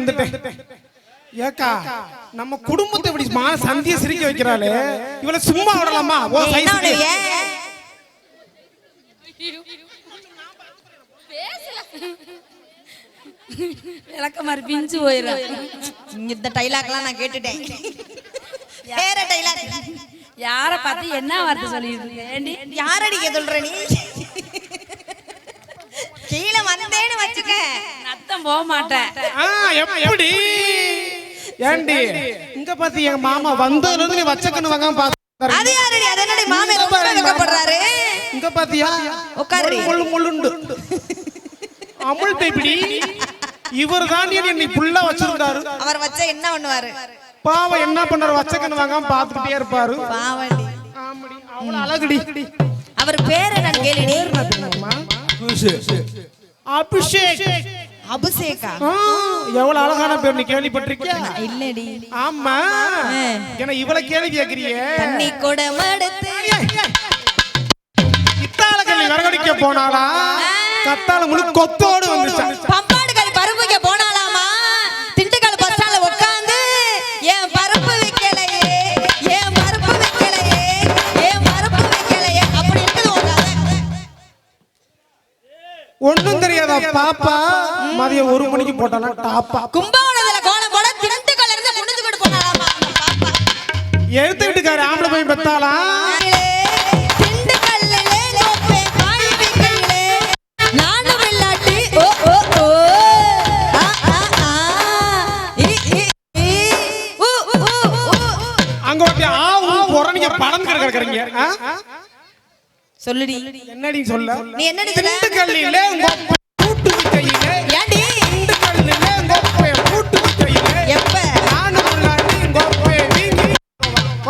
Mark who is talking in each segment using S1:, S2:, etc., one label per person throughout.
S1: வந்துட்டேன். ஏக்கா நம்ம குடும்பத்தை இப்படி மா சந்திய சிரிக்க வைக்கிறாளே. இவளை சும்மா விடலாமா? ஓ?
S2: விளக்கமாறு பிஞ்சு போயிடும்
S3: இந்த டைலாக்லாம் நான் கேட்டுட்டேன். வேற டைலாக்.
S2: யாரை பார்த்து என்ன வார்த்தை சொல்லிட்டு இருக்க? ஏண்டி?
S3: யாரடிக்க சொல்ற நீ? கீழே வந்தேன்னு வச்சுக்க.
S2: நத்தம் போக மாட்டேன்.
S1: ஆ எப்படி? ஏண்டி? இங்க பாத்து எங்க மாமா வந்ததுல இருந்து நீ வச்சக்கன்னு வாங்காம பாத்து
S3: அது யாரடி? அது என்னடி? மாமே ரொம்ப வெக்கப்படுறாரு
S1: இங்க பாத்தியா?
S3: உட்காரு.
S1: முள்ளு முள்ளுண்டு அமுல் பேபிடி இவர் தான் என்னை புல்லா வச்சிருந்தாரு.
S3: அவர் வச்சா என்ன பண்ணுவாரு?
S1: பாவம் என்ன பண்ணாரு வச்சக்கன்னு பாத்துக்கிட்டே இருப்பாரு.
S3: பாவண்டி
S1: ஆமாடி. அவ்வளவு அழகுடி.
S3: அவர் பேர் என்னன்னு கேளுடி?
S1: அபிஷேக்.
S3: அபிஷேகா?
S1: ஆ, எவ்வளவு அழகான பேர் நீ கேள்விப்பட்டிருக்கியா?
S3: இல்லடி.
S1: ஆமா. ஏன்னா இவ்வளவு கேள்வி கேக்குறியே.
S3: தண்ணி குடம் எடுத்து
S1: இத்தால கல்லி வரகடிக்க போனாலா கத்தால முழு கொத்தோடு பாப்பா. மதியம் ஒரு மணிக்கு போட்டானா? டாப்பா.
S3: கும்பகோணத்துல கோலம் போட திண்டுக்கல்ல இருந்து குனிஞ்சுக்கிட்டு போனாலாமா? அந்த பாப்பா.
S1: எழுத்து வீட்டுக்கார ஆம்பளை போய் பெத்தாளா?
S3: திண்டுக்கல்லிலே கோப்பை காய் வைக்கையிலே நானும் வெள்ளாட்டி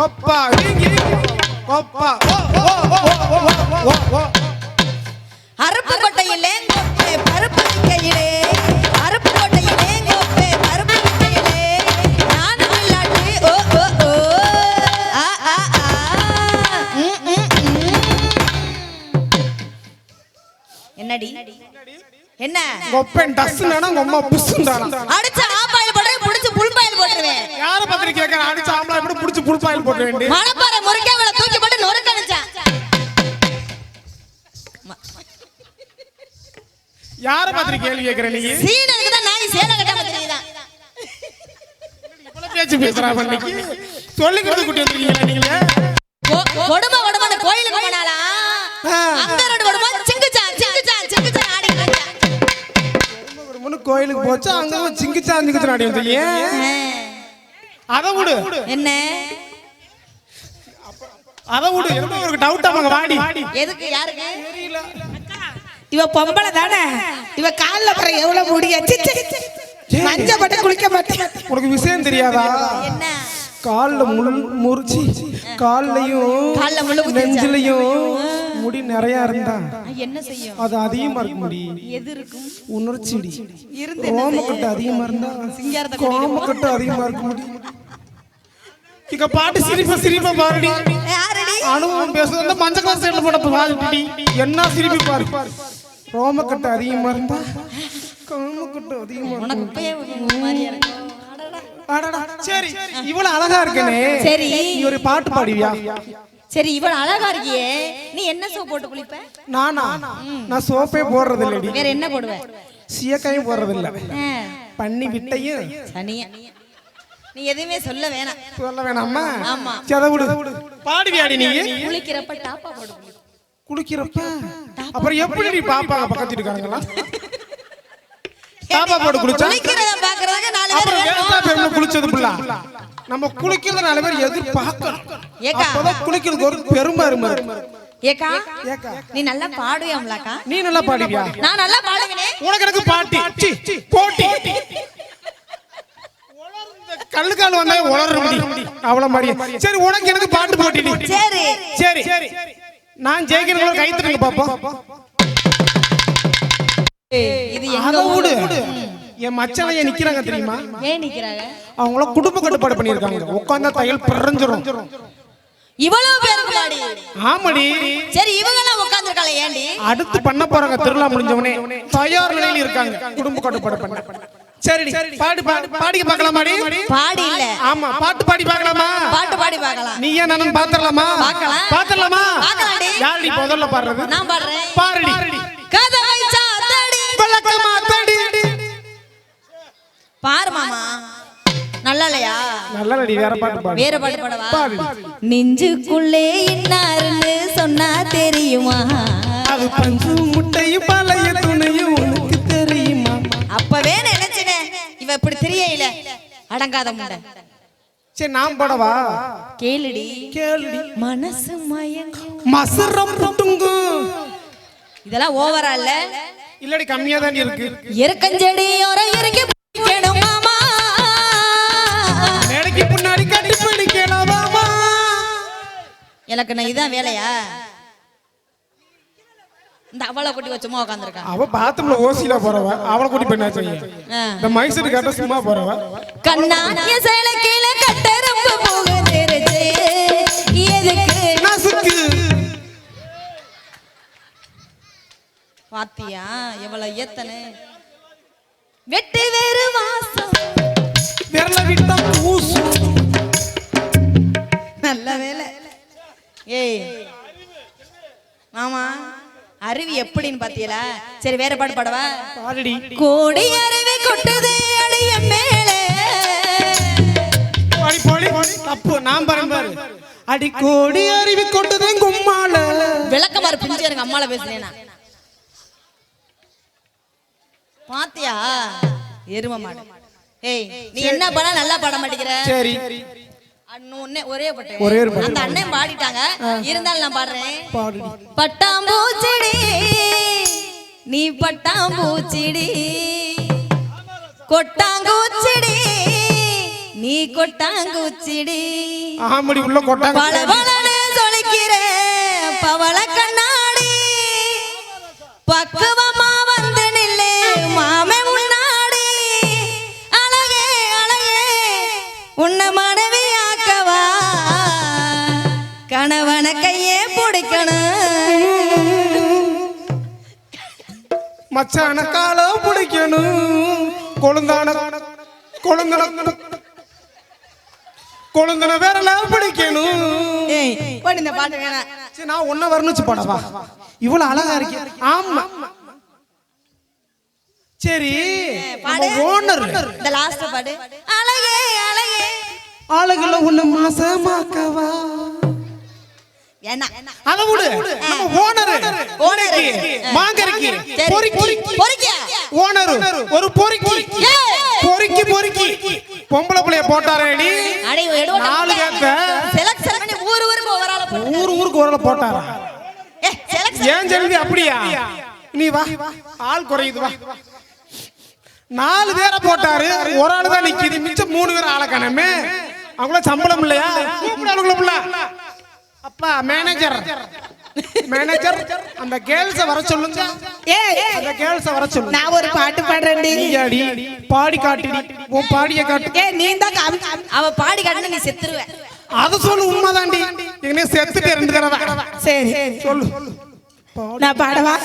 S1: கொப்பா கொப்பா
S3: அருப்பு கொட்டையிலே கோப்பை பருப்பு வைக்கையிலே. அருப்பு கொட்டையிலே கோப்பை பருப்பு வைக்கையிலே. நானும் வெள்ளாட்டி ஓ ஓ ஓ. ஆ. என்னடி? என்ன?
S1: கொப்பன் டஸ்னானா உங்க அம்மா புஷ்ன்றானா
S3: அடிச்ச?
S1: யார பத்திரி கேட்க அடிச்சு ஆம்பளை எப்படி புடிச்சு புல்பாயில் போட்டு வேண்டி
S3: மணப்பாறை முருங்கைகளை தூக்கி போட்டு நொறுக்க அடிச்சான்
S1: யார பத்திரி கேள்வி கேட்கற நீ
S3: சீனனுக்கு தான் நாய் சேலை கட்டாம தெரியுதான்
S1: இவ்வளவு பேச்சு பேசுறா பண்ணிக்கு சொல்லிக்கிறது குட்டி வந்துருக்கீங்களா நீங்களே
S3: கொடுமை கொடுமை அந்த கோயிலுக்கு போனாலா. அங்க ரெண்டு கொடுமை சிங்குச்சான் சிங்குச்சான் சிங்குச்சான் ஆடி
S1: ஒரு முன்னு கோயிலுக்கு போச்சு அங்க சிங்கிச்சா சிங்கிச்சு நாடி வந்துருக்கீங்க அதை விடு.
S3: என்ன?
S1: அதை விடு. என்ன ஒரு டவுட் அவங்க வாடி.
S3: எதுக்கு யாருக்கு?
S4: இவ பொம்பளை தானே? இவ கால்ல பற எவ்வளவு முடிய? மஞ்ச பட்டு குளிக்க மாட்டேன்.
S1: உனக்கு விஷயம் தெரியாதா?
S3: என்ன?
S1: கால்ல முள் முறிச்சி கால்லையும்? நெஞ்சிலையும் முடி நிறைய இருந்தா
S3: என்ன செய்யும்?
S1: அது அதிகமா இருக்க முடி
S3: எது இருக்கும்?
S1: உணர்ச்சிடி. ரோமக்கட்டு அதிகமா இருந்தா கோமக்கட்டு அதிகமா இருக்க முடி இங்க பாட்டு சிரிப்ப சிரிப்ப பாருடி.
S3: யாரடி?
S1: அனுபவம் பேசுறது மஞ்சள் கலர் சைடுல போட பாருடி என்ன சிரிப்பி பாரு. ரோமக்கட்டு அதிகமா இருந்தா? கோமக்கட்டு அதிகமா சரி இவ்வளவு அழகா இருக்கனே.
S3: சரி.
S1: நீ ஒரு பாட்டு பாடுவியா?
S3: சரி இவன் அழகா இருக்கியே. நீ என்ன சோப் போட்டு குளிப்ப?
S1: நானா? நான் சோப்பே போடுறது இல்லடி
S3: வேற என்ன போடுவ?
S1: சீயக்காயும் போடுறது இல்ல பண்ணி விட்டையும்
S3: சனியா. நீ எதுவுமே சொல்ல வேணாம்.
S1: சொல்ல வேணாமா?
S3: ஆமா.
S1: சரி, அதை விடு. பாடுவியாடி நீ?
S3: குளிக்கிறப்ப டாப்பா குளி.
S1: குளிக்கிறப்ப? அப்புறம் எப்படி நீ பாப்பாங்க பக்கத்து இருக்காங்களா பாப்பா போட்டு குளிச்சா?
S3: குளிக்கிறத பாக்குறதுக்கு நாலு பேர்
S1: அப்புறம்
S3: வேணும்.
S1: பெருமை குளிச்சது புள்ள? நம்ம குளிக்கிறத நாலு பேர் எதிர்பார்க்கணும்.
S3: ஏக்கா.
S1: அப்பதான் குளிக்கிறதுக்கு ஒரு பெருமை அருமை இருக்கு.
S3: ஏக்கா நீ நல்லா பாடுவியாம்லாக்கா.
S1: நீ நல்லா பாடுவியா?
S3: நான் நல்லா பாடுவேனே.
S1: உனக்கு எனக்கு பாட்டி. போட்டி. உலர்ந்த கல்லுக்கால் வந்தா உளற முடி அவ்வளவு மாதிரி. சரி உனக்கு எனக்கு பாட்டு போட்டி நீ.
S3: சரி.
S1: சரி. நான் ஜெயிக்கிறவங்க கை தட்டுங்க பாப்போம்.
S3: இது
S1: அதை
S3: எங்க
S1: விடு என் மச்சான் ஏன் நிக்கிறாங்க தெரியுமா?
S3: ஏன் நிக்கிறாங்க?
S1: அவங்கள குடும்ப கட்டுப்பாடு பண்ணிருக்காங்க உட்காந்தா தையல் பிறஞ்சிரும்.
S3: இவ்வளவு பேருக்கு பாடி
S1: ஆமாடி.
S3: சரி இவங்க எல்லாம் உட்கார்ந்துருக்காளே ஏண்டி?
S1: அடுத்து பண்ண போறாங்க திருவிழா முடிஞ்சவனே தயார் நிலையில இருக்காங்க. குடும்ப கட்டுப்பாடு பண்ண. சரிடி பாடு பாடு பாடிக்க பார்க்கலாமாடி
S3: பாடி இல்ல.
S1: ஆமா பாட்டு பாடி பார்க்கலாமா
S3: பாட்டு பாடி பார்க்கலாம்
S1: நீ ஏன் நானும் பாத்திரலாமா
S3: பார்க்கலாம். பார்க்கலாம்டி.
S1: யாரடி முதல்ல பாடுறது?
S3: நான் பாடுறேன்.
S1: பாருடி.
S3: கதவை சாத்தடி.
S1: விளக்கமா தடி.
S3: பாரு மாமா. நல்லா இல்லையா
S1: நல்லடி வேற பாட்டு பாடு.
S3: வேற பாட்டு பாடவா?
S1: பாடு.
S3: நெஞ்சுக்குள்ளே இன்னாருன்னு சொன்னா தெரியுமா?
S1: அது பஞ்சு முட்டையும் பழைய துணையும்
S3: இவ இப்படி தெரியல. அடங்காத முண்டை
S1: சரி நான் பாடவா?
S3: கேளுடி.
S1: கேளுடி.
S3: மனசு மயங்கும்.
S1: மசுரம் புட்டுங்கு.
S3: இதெல்லாம் ஓவரா இல்ல?
S1: இல்லடி கம்மியா தான் இருக்கு.
S3: எருக்கஞ்செடியோர இறக்கி பிடிக்கணும் மாமா.
S1: மேடைக்கு முன்னாடி கட்டி பிடிக்கலாமா
S3: எனக்கு நான் இதான் வேலையா? இந்த அவளை கொட்டி வச்சுமா உட்காந்துருக்கான்
S1: அவ பாத்ரூம்ல ஓசில போறவ அவளை கூட்டி பண்ணா செய்ய? இந்த மைசூர் கட்ட சும்மா போறவ.
S3: கண்ணா சேலை கீழே கட்டரம்பு போகுது எதுக்கு? பாத்தியா எவ்வளவு ஏத்தனு. வெட்டு வேறு வாசம்.
S1: விரல விட்டா பூசு
S3: நல்ல வேலை. ஏய் மாமா. அருவி எப்படின்னு பாத்தீங்களா? சரி வேற பாட்டு பாடவா? கோடி அருவி கொட்டுது அடிய மேலே.
S1: பாடி பாடி தப்பு. நான் பாரு பாரு. அடி கோடி அருவி கொட்டுதேன் கும்மால
S3: விளக்கமாறு பிஞ்சு எனக்கு அம்மால பேசுனேனா பாத்தியா? எரும மாடு. ஏய் நீ என்ன பண்ண நல்லா பாட மாட்டேங்கிற?
S1: சரி.
S3: ஒரே
S1: ஒரே.
S3: அந்த அண்ணன் பாடிட்டாங்க. இருந்தாலும் நான் பாடுறேன்.
S1: பாடுடி
S3: பட்டாம்பூச்சிடி. நீ பட்டாம்பூச்சிடி. கொட்டாங்கூச்சிடி. நீ கொட்டாங்கூச்சிடி.
S1: ஆமடி உள்ள கொட்டாங்க
S3: பளபளன்னு சொலிக்கிற பவள கண்ணாடி. பக்குவமா கையே பிடிக்கணும்.
S1: மச்சான கால பிடிக்கணும். கொழுந்தான கொழுந்தன கொழுந்தன விரல பிடிக்கணும்.
S3: ஏய் போடு இந்த பாட்டு வேணாம்
S1: சரி நான் ஒன்ன வர்ணிச்சு பாடவா? இவ்வளவு அழகா இருக்கு. ஆமா. சரி
S3: பாடு.
S1: ஓனர்.
S3: இந்த லாஸ்ட் பாடு. அழகே அழகே.
S1: ஆளுகளை உன்னை மாசமாக்கவா? அத விடு. நம்ம ஓனர்.
S3: ஓனர்.
S1: மாங்கரிக்கு. பொறுக்கி. ஓனர். ஒரு பொறுக்கி. பொறுக்கி. பொறுக்கி பொம்பளை பிள்ளைய போட்டாரேடி நாலு பேர்த்த
S3: செலக்ஷன் பண்ணி ஊர் ஊருக்கு ஒரு ஆளை போட்டு
S1: ஊர் ஊருக்கு ஒரு போட்டாரா?
S3: ஏ செலக்ஷன்
S1: ஏன் செல்வி அப்படியா? நீ வா. ஆள் குறையுது வா. நாலு பேரை போட்டாரு. ஒரு ஆளு தான் நிக்குது. மிச்சம் மூணு பேர் ஆளை காணமே. அவங்கள சம்பளம் இல்லையா? கூப்பிடு அவங்கள புள்ள. அப்பா மேனேஜர் மேனேஜர் அந்த கேர்ள்ஸ வர சொல்லுங்க.
S4: ஏய்
S1: அந்த கேர்ள்ஸ வர சொல்லு
S4: நான் ஒரு பாட்டு பாடுறேன்டி.
S1: நீயாடி பாடி காட்டுடி உன் பாடிய காட்டு.
S4: ஏய் நீ தான்.
S3: அவ பாடி காட்டுனா நீ செத்துருவ.
S1: அத சொல்லு உண்மைதாண்டி எங்க செத்துட்டு ரெண்டு தடவை.
S4: சரி.
S1: சொல்லு.
S4: நான் பாடவா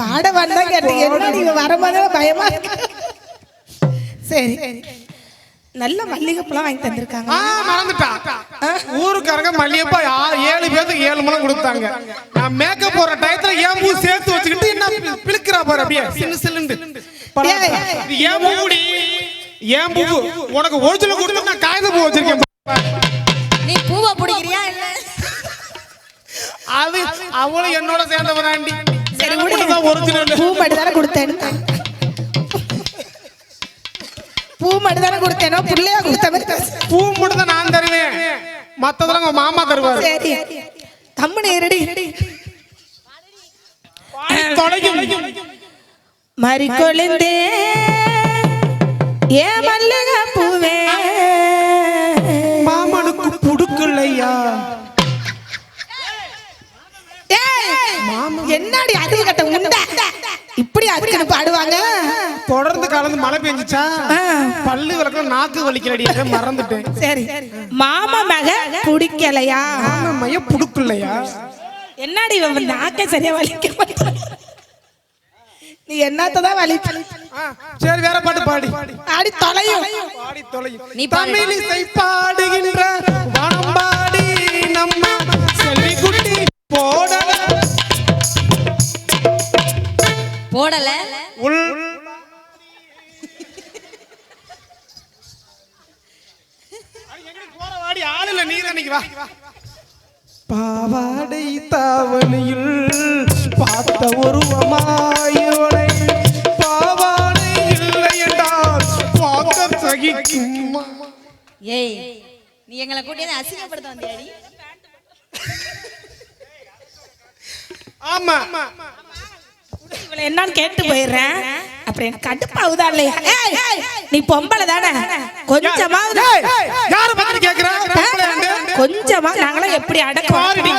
S4: பாட வந்தா கேட்டீங்க. என்ன நீங்க வரும்போது பயமா இருக்கு. சரி. நல்ல மல்லிகைப்பூலாம் வாங்கி தந்திருக்காங்க.
S1: ஆ மறந்துட்டா. ஊருக்காரங்க மல்லிகைப்பா ஏழு பேருக்கு ஏழு முழம் கொடுத்தாங்க. நான் மேக்கப் போற டயத்துல ஏன் பூ சேர்த்து வச்சுக்கிட்டு என்ன பி- பிளுக்குறா பாரு அப்படியே. சின்ன. இது ஏன் பூடி ஏன் பூ உனக்கு ஒரிஜினல் கொடுத்து நான் காகித பூ வச்சிருக்கேன்
S3: நீ பூவை பிடிக்கிறியா இல்ல?
S1: அது அவளும் என்னோட சேர்ந்தவனாண்டி
S4: சரி
S1: ஒரிஜினல்
S4: பூ மட்டும் தானே கொடுத்தேன் பூ மட்டும் தானே கொடுத்தேனோ? புள்ளையா கொடுத்த மாதிரி.
S1: பூ மட்டும் தான் நான் தருவேன். மத்ததெல்லாம் உங்க மாமா தருவாரு.
S4: சரி. கம்முனு ரெடி
S1: தொலைக்கும்.
S4: மறி கொழுந்தே ஏ மல்லிகை பூவே
S1: மாமனுக்கு புடுக்கலையா?
S4: என்னடி அறிவு கட்ட உண்டா? இப்படி அதுக்குன்னு பாடுவாங்க
S1: தொடர்ந்து கலந்து மழை பெஞ்சுச்சா. பல்லு விளக்கம் நாக்கு வலிக்கலடி மறந்துட்டேன்.
S4: சரி. மாமா மக பிடிக்கலையா
S1: மைய புடுக்கலையா?
S4: என்னடி இவன் நாக்க சரியா வலிக்க நீ என்னத்ததான் வலி
S1: சரி வேற பாட்டு பாடி.
S4: ஆடி தொலையும்.
S1: பாடி தொலையும்.
S3: நீ பாடு.
S1: தமிழிசை பாடுகின்ற வானம்பாடி நம்ம ஆமா.
S4: இவளை என்னன்னு கேட்டு போயிடுறேன். அப்புறம் எனக்கு கடுப்பாவுதா இல்லையா? ஏய், நீ பொம்பளை தானே? கொஞ்சமாவது
S1: யார பத்தி கேக்குற?
S4: கொஞ்சமா நாங்களாம் எப்படி
S1: பாருடி.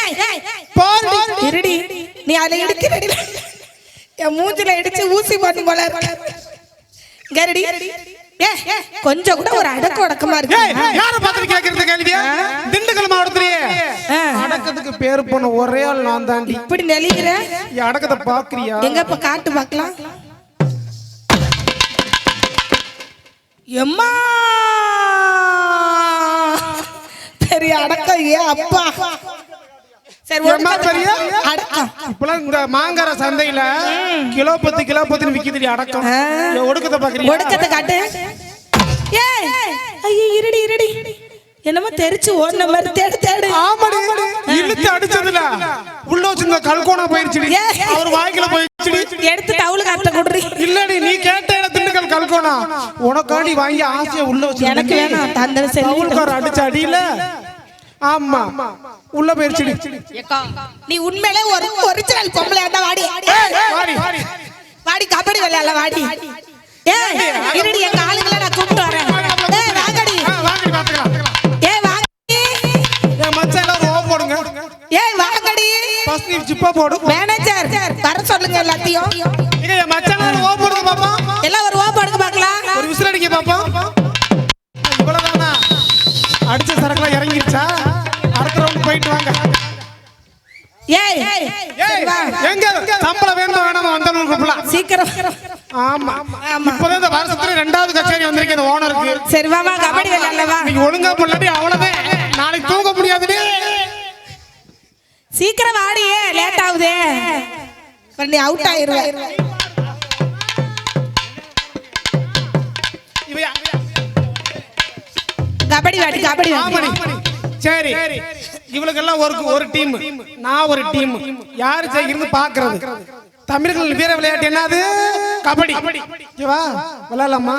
S4: ஏய், ஏய்,
S1: பாருடி.
S4: இருடி. நீ அதை இடிக்கிறடி என் மூஞ்சில இடிச்சு ஊசி போட்டு போல இருக்கு. கொஞ்சம் கூட ஒரு அடக்க உடக்கமா இருக்கு
S1: யார பத்தி கேக்குறது கேள்வியா? திண்டுக்கல் மாவட்டத்திலேயே. அடக்கத்துக்கு பேர் போன ஒரே ஆள் நான் தாண்டி.
S4: இப்படி நெளிகிற
S1: அடக்கத்தை பாக்குறியா
S4: எங்க இப்ப காட்டு பார்க்கலாம். எம்மா! பெரிய அடக்கம் ஏ அப்பா.
S1: மாங்கார சந்தையில கிலோ பத்து கிலோ பத்துன்னு விக்குதுடி அடக்கம். ஒடுக்கத்தை பாக்குறியா?
S4: ஒடுக்கத்தை காட்டு. ஏய் ஐயோ இருடி இருடி. என்னமோ தெரிச்சு ஓடின மாதிரி தேடு தேடு.
S1: ஆமாடி. இழுத்து அடிச்சதுல. உள்ள வச்சிருந்த கல்கோனா போயிருச்சுடி. அவர் வாய்க்குல போயிருச்சுடி.
S4: எடுத்து தவுளு காட்ட கொடுறி.
S1: இல்லடி நீ கேட்ட இடம் திண்டுக்கல் கல்கோனா உனக்காண்டி வாங்கி ஆசையை உள்ள வச்சு
S4: எனக்கு வேணாம் தந்த செல்லி
S1: தவுள்கார அடிச்ச அடியில ஆமா. உள்ள போயிருச்சுடி
S3: ஏக்கா
S4: நீ உண்மையிலே ஒரு ஒரிஜினல் பொம்பளை அந்த வாடி.
S1: ஏய், வாடி. வாடி.
S4: கபடி விளையாடல வாடி. ஏய் இருடி எங்க ஆளுங்களை நான் கூப்பிட்டு வரேன். ஏய் வாங்கடி.
S1: வாங்கடி பாத்துக்கலாம்
S4: ஏய் வாங்கடி.
S1: என் மச்சான் எல்லாம் ஓ போடுங்க.
S4: ஏய் வாங்கடி.
S1: ஃபர்ஸ்ட் நீ ஜிப்பா போடு.
S4: மேனேஜர் வர சொல்லுங்க எல்லாத்தையும்.
S1: என் மச்சான் எல்லாம் ஓ போடுங்க பாப்பா.
S4: எல்லாம் ஒரு ஓ போடுங்க பார்க்கலாம்.
S1: ஒரு விசில் அடிக்க பாப்பா.
S4: ஏய்.
S1: எங்க? சம்பளம் வேணுமா வேணாமா கூப்பிடலாம்
S4: சீக்கிரம்.
S1: ஆமா. இப்பதான் இந்த வருஷத்துல ரெண்டாவது கச்சேரி வந்திருக்கு இந்த ஓனருக்கு.
S4: சரி கபடி விளையாடல வா.
S1: நீங்க ஒழுங்கா பண்ணாட்டி அவ்வளவுதான் நாளைக்கு தூங்க முடியாதுடி.
S4: சீக்கிரம் வாடியே லேட் ஆகுதே. நீ அவுட் ஆயிருவ
S1: இவ யா-
S4: கபடி வாடி கபடி வாடி
S1: சரி. இவளுக்கெல்லாம் ஒரு ஒரு டீம் நான் ஒரு டீம் யாரு ஜெயிக்கிறது பாக்குறது தமிழர்கள் வீர விளையாட்டு என்னது? கபடி. இங்க வா. விளையாடலாமா?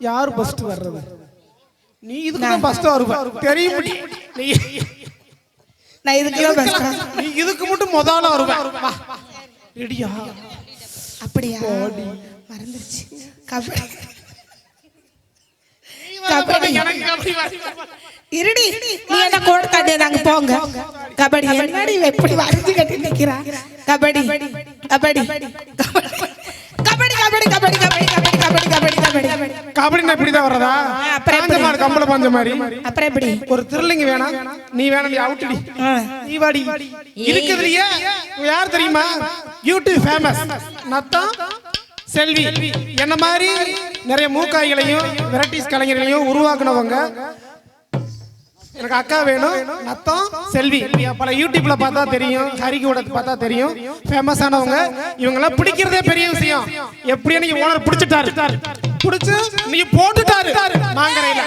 S1: யாரு ஃபர்ஸ்ட் வர்றது? நீ இதுக்கு ஃபர்ஸ்ட் வருவ. தெரியும் நீ
S4: நான் இதுக்கு
S1: நீ இதுக்கு மட்டும் முதல்ல வருவ. ரெடியா?
S4: அப்படியா? மறந்துருச்சு. கபடி. கபடி.
S1: எனக்கு கபடி
S4: இருடி நீ என்ன கோட் காட்டு நாங்க போங்க. கபடி என்னடி எப்படி வரைஞ்சு கட்டி நிக்கிறா? கபடி கபடி கபடி கபடி கபடி கபடி கபடி கபடி கபடி கபடி. கபடி
S1: கபடினா இப்படிதான் வர்றதா?
S4: அப்புறம்
S1: பாஞ்ச மாதிரி கம்பள பாஞ்ச மாதிரி
S4: அப்புறம் எப்படி?
S1: ஒரு திருலிங்க வேணாம் நீ வேணாம் நீ அவுட்டுடி. நீ வாடி. இருக்குதுலயே இவ யார் தெரியுமா? YouTube famous Natham Selvi. என்ன மாதிரி? நிறைய மூக்காய்களையும் வெரைட்டிஸ் கலைஞர்களையும் உருவாக்குனவங்க. எனக்கு அக்கா வேணும் நத்தம் செல்வி. பல யூடியூப்ல பார்த்தா தெரியும் ஹரிகூட பார்த்தா தெரியும். ஃபேமஸ் ஆனவங்க இவங்கெல்லாம் பிடிக்கிறதே பெரிய விஷயம். எப்படியே நீங்க ஓனர் பிடிச்சிட்டாரு? பிடிச்சு நீ போட்டுட்டாரு. மாங்கரையில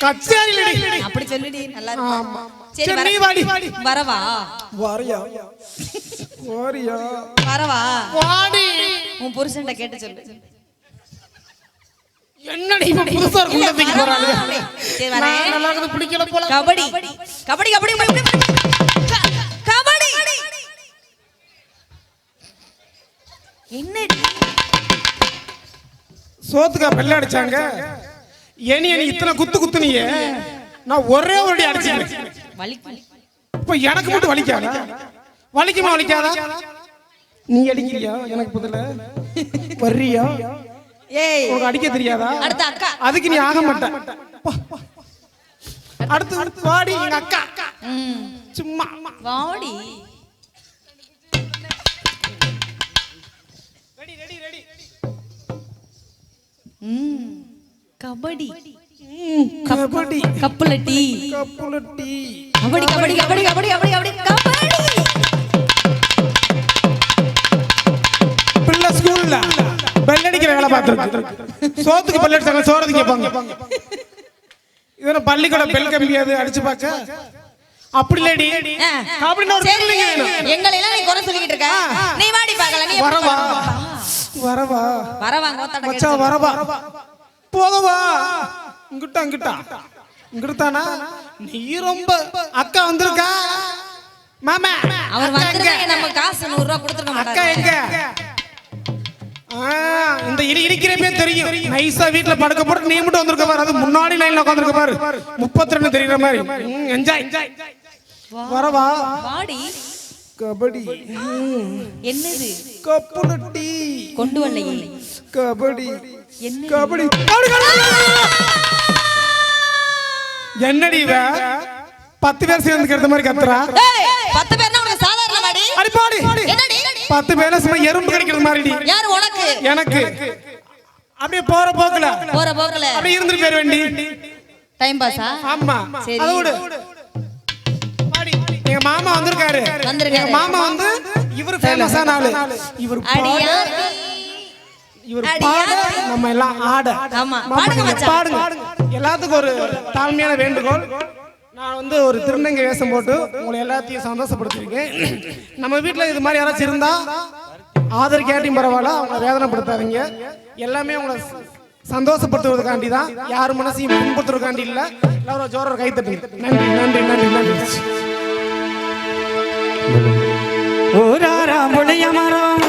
S1: கச்சேரியிலடி.
S3: அப்படி சொல்லுடி நல்லா
S1: ஆமா.
S3: இருக்கும் சரி
S1: சரி, நீ
S3: வர-
S1: வாடி.
S3: வரவா?
S1: வாரியா. வாரியா
S3: வரவா?
S1: வாடி.
S3: உன் கேட்டு சொல்லு.
S1: என்னடி இப்ப புதுசா ஒரு குண்டத்துக்கு போறாங்க
S3: சரி வரேன்.
S1: நான் நல்லா இருக்குது பிடிக்கல போல.
S3: கபடி. கபடி கபடி கபடி கபடி என்னடி?
S1: சோத்துக்கா பெல்ல அடிச்சாங்க. ஏனி ஏனி இத்தனை குத்து குத்துனியே. நான் ஒரே ஒரு அடி அடிச்சேன்
S3: வலி
S1: இப்ப எனக்கு மட்டும் வலிக்காதா? வலிக்குமா வலிக்காதா? நீ அடிக்கிறியா? எனக்கு பதில? வர்றியா?
S3: ஏய்.
S1: அடிக்க தெரியாதா?
S3: அடுத்த அக்கா.
S1: அதுக்கு நீ ஆக மாட்ட. அடுத்து வாடி எங்க அக்கா. சும்மா.
S3: வாடி. கபடி.
S1: கபடி.
S3: கப்புல டீ
S1: கப்புல டீ
S3: கபடி கபடி கபடி கபடி கபடி. கபடி.
S1: வேலை பார்த்துருக்கு சோத்துக்கு பல்லு அடிச்சாங்க சோறதுக்கு கேட்பாங்க இது பள்ளிக்கூட பெல் கம்பியாது அடிச்சு பார்க்க? அப்படி இல்லடி. கபடினா ஒரு
S3: எங்களை எல்லாம் நீ குறை சொல்லிக்கிட்டு இருக்க. நீ வாடி பார்க்கல நீ
S1: வரவா? வரவா
S3: ஓத்தாட
S1: மச்சான் வரவா போகவா இங்கிட்ட அங்கிட்டா இங்கிட்டானா நீ ரொம்ப அக்கா வந்திருக்கா? மாமா
S3: அவர்
S1: அக்கா எங்க?
S3: நம்ம காசு நூறு ரூபாய் கொடுத்துருக்க
S1: அக்கா
S3: மாட்டாங்க
S1: எங்க? ஆ, இந்த இடி இடிக்கிறப்பே தெரியும். நைஸா வீட்ல படுக்க போட்டு நீ மட்டும் வந்திருக்க பாரு. அது முன்னாடி லைன்ல உட்காந்துருக்க பாரு. முப்பத்தி ரெண்டு தெரியுற மாதிரி. என்ஜாய் வரவா
S3: வாடி.
S1: கபடி.
S3: என்னது?
S1: கப்புலட்டி.
S3: கொண்டு வரலையே.
S1: கபடி.
S3: என்ன
S1: கபடி. என்னடி இவ? பத்து பேர் சேர்ந்துக்கிறது மாதிரி கத்துறா?
S3: பத்து பேர்னா உனக்கு சாதாரண வாடி
S1: அடி பாடி.
S3: என்னடி?
S1: பத்து பேர் சும்மா எறும்பு கடிக்கிறது மாதிரிடி.
S3: யார் உனக்கு?
S1: எனக்கு. அப்படியே போற போக்குல.
S3: போற போக்குல.
S1: அப்படியே இருந்துட்டு போயிரு வேண்டி.
S3: டைம் பாஸா
S1: ஆமா.
S3: சரி.
S1: அதை விடு. பாடி. எங்க மாமா வந்திருக்காரு.
S3: வந்திருக்காரு.
S1: எங்க மாமா வந்து இவர் ஃபேமஸான ஆளு. இவர் பாட இவர். பாட நம்ம எல்லாம் ஆட.
S3: ஆமா. பாடுங்க.
S1: பாடுங்க. எல்லாத்துக்கும் ஒரு தாழ்மையான வேண்டுகோள். நான் வந்து ஒரு திருநங்கை வேஷம் போட்டு உங்களை எல்லாத்தையும் சந்தோஷப்படுத்திருக்கேன் நம்ம வீட்டில் இது மாதிரி யாராச்சும் இருந்தா ஆதர் கேட்டையும் பரவாயில்ல அவங்கள வேதனைப்படுத்தாதீங்க. எல்லாமே உங்களை சந்தோஷப்படுத்துவதற்காண்டி தான் யார் மனசையும் புண்படுத்துறதுக்காண்டி இல்லை. எல்லாரும் ஜோர கை தட்டுங்க. நன்றி நன்றி நன்றி நன்றி.
S5: ஓராரா முளைய மரம்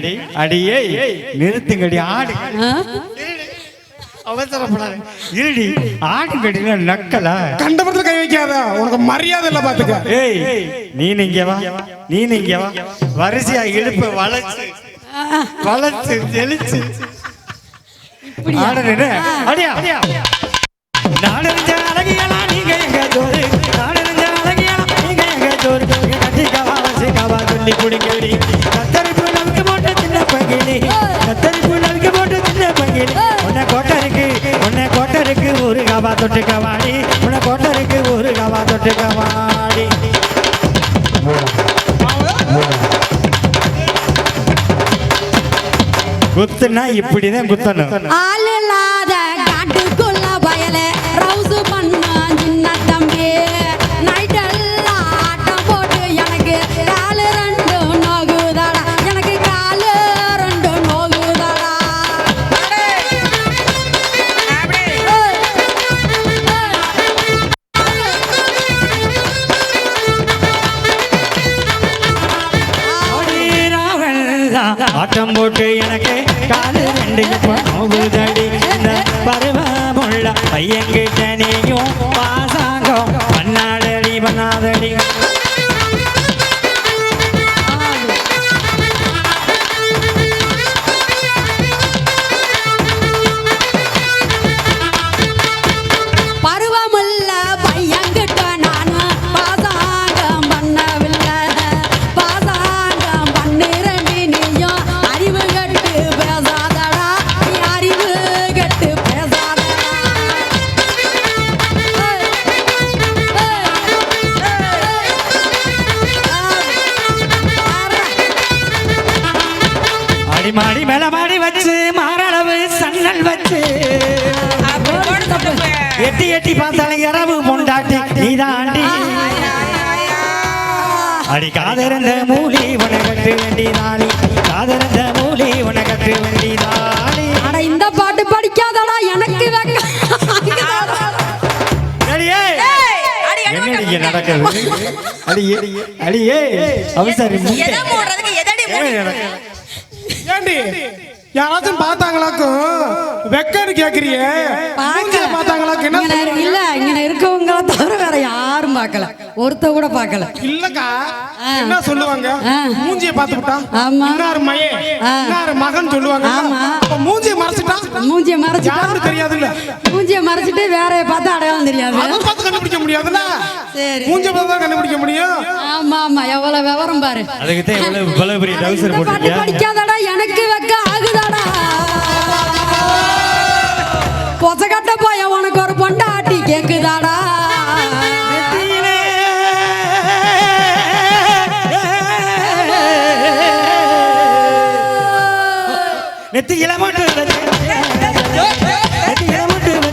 S5: நிறுத்துங்கடி அடியே நிறுத்துங்கடி ஆடு அவசரப்படாத. இருடி ஆடுங்கடியில நக்கலா?
S1: கண்டபடத்தில் கை வைக்காத. உனக்கு மரியாதை இல்லை பாத்துக்க
S5: ஏய் நீ நீங்க வா நீ நீங்க வா. வரிசையா இடுப்ப வளைச்சு. வளைச்சு தெளிச்சு. ஆடுறேன்னு அடியா அடியா. நாடறிஞ்ச அழகியலா நீங்க எங்க ஜோரு நாடறிஞ்ச அழகியலா நீங்க எங்க ஜோரு கட்டிக்கவா வசிக்கவா சொல்லி குடிக்கடி கவா குத்துனா இப்படிதான் குத்தணும்.
S6: தான் ஆட்டம் போட்டு எனக்கு காலு ரெண்டு.
S5: போகுதடி இந்த பருவமுள்ள பையன்கிட்ட நீயும் பாசாங்கம். பண்ணாடடி பண்ணாதடி மாடி மேல மாடி வச்சு மாரளவு சன்னல் வச்சு. எட்டி எட்டி பார்த்தாலும் இரவு பொண்டாட்டி நீதாண்டி. அடி காதரந்த மூலி உனகட்டு வேண்டிதானி. காதரந்த மூலி உனகட்டு வேண்டிதானி.
S6: அட இந்த பாட்டு படிக்காதடா எனக்கு
S5: என்னடி. நடக்குது? அடியே அடியே. அவசரி
S3: எதை மூடுறதுக்கு எதடி மூடி?
S1: ஏண்டி யாராச்சும் பார்த்தாங்களாக்கும் வெக்கன்னு கேக்குறிய. பார்த்தாங்களாக்கும்?
S6: இல்ல இங்க இருக்கவங்கள தவிர வேற யாரும் பார்க்கல. ஒருத்த கூட பார்க்கல.
S1: இல்லக்கா என்ன சொல்லுவாங்க. மூஞ்சிய பார்த்துட்டா
S6: ஆமா.
S1: இன்னார் மயே. இன்னார் மகன் சொல்லுவாங்க
S6: ஆமா.
S1: அப்ப மூஞ்சிய மறைச்சிட்டா?
S6: மூஞ்சிய மறைச்சிட்டு?
S1: தெரியாதுல்ல.
S6: மூஞ்சிய மறைச்சிட்டு வேற பார்த்து அடையாளம் தெரியாது.
S1: அதை பார்த்து கண்டுபிடிக்க முடியாதுல்ல?
S6: சரி.
S1: மூஞ்சிய பார்த்து தான் கண்டுபிடிக்க முடியும்.
S6: ஆமா ஆமா. எவ்வளவு விவரம் பாரு.
S5: அதுக்கு தான் இவ்வளவு இவ்வளவு பெரிய டவுசர்
S6: இந்த பாட்டு
S5: போட்டிருக்கியா?
S6: படிக்காதடா எனக்கு வெக்க ஆகுதாடா. பொசகட்ட போய உனக்கு ஒரு பொண்டாட்டி கேக்குதாடா.
S5: நெத்தியில மட்டும். நெத்தியில மட்டும்?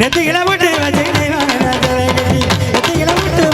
S5: நெத்தியில மட்டும் வச்சு நீ வாழ நான் தலைகட்டி. நெத்தியில மட்டும்